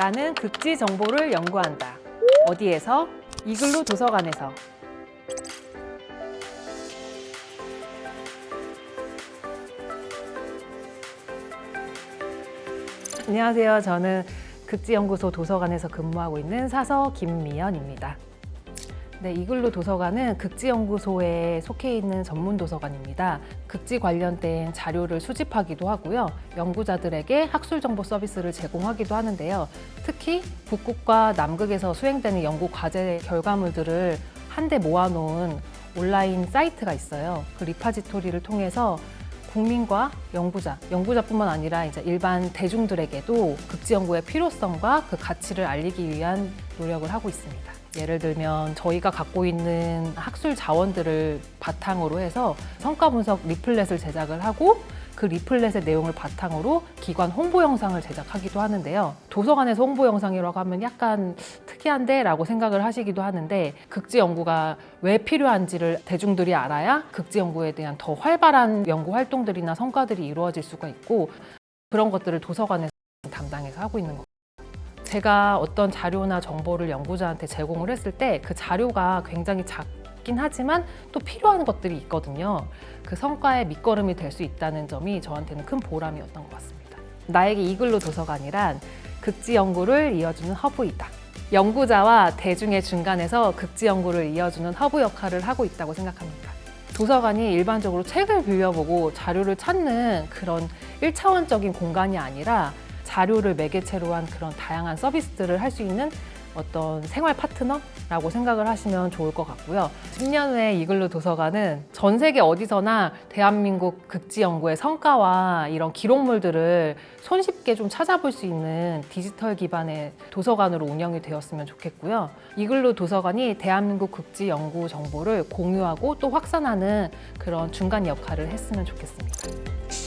나는 극지 정보를 연구한다. 어디에서? 이글루 도서관에서. 안녕하세요. 저는 극지연구소 도서관에서 근무하고 있는 사서 김미연입니다. 네, 이글루 도서관은 극지연구소에 속해 있는 전문 도서관입니다. 극지 관련된 자료를 수집하기도 하고요. 연구자들에게 학술 정보 서비스를 제공하기도 하는데요. 특히 북극과 남극에서 수행되는 연구 과제 결과물들을 한데 모아놓은 온라인 사이트가 있어요. 그 리파지토리를 통해서 국민과 연구자, 연구자뿐만 아니라 이제 일반 대중들에게도 극지 연구의 필요성과 그 가치를 알리기 위한 노력을 하고 있습니다. 예를 들면 저희가 갖고 있는 학술 자원들을 바탕으로 해서 성과 분석 리플렛을 제작을 하고 그 리플렛의 내용을 바탕으로 기관 홍보 영상을 제작하기도 하는데요. 도서관에서 홍보 영상이라고 하면 약간 특이한데 라고 생각을 하시기도 하는데 극지 연구가 왜 필요한지를 대중들이 알아야 극지 연구에 대한 더 활발한 연구 활동들이나 성과들이 이루어질 수가 있고 그런 것들을 도서관에서 담당해서 하고 있는 겁니다. 제가 어떤 자료나 정보를 연구자한테 제공을 했을 때 그 자료가 굉장히 작긴 하지만 또 필요한 것들이 있거든요. 그 성과의 밑거름이 될 수 있다는 점이 저한테는 큰 보람이었던 것 같습니다. 나에게 이글루 도서관이란 극지 연구를 이어주는 허브이다. 연구자와 대중의 중간에서 극지 연구를 이어주는 허브 역할을 하고 있다고 생각합니다. 도서관이 일반적으로 책을 빌려보고 자료를 찾는 그런 일차원적인 공간이 아니라 자료를 매개체로 한 그런 다양한 서비스들을 할 수 있는 어떤 생활 파트너라고 생각을 하시면 좋을 것 같고요. 10년 후에 이글루 도서관은 전 세계 어디서나 대한민국 극지 연구의 성과와 이런 기록물들을 손쉽게 좀 찾아볼 수 있는 디지털 기반의 도서관으로 운영이 되었으면 좋겠고요. 이글루 도서관이 대한민국 극지 연구 정보를 공유하고 또 확산하는 그런 중간 역할을 했으면 좋겠습니다.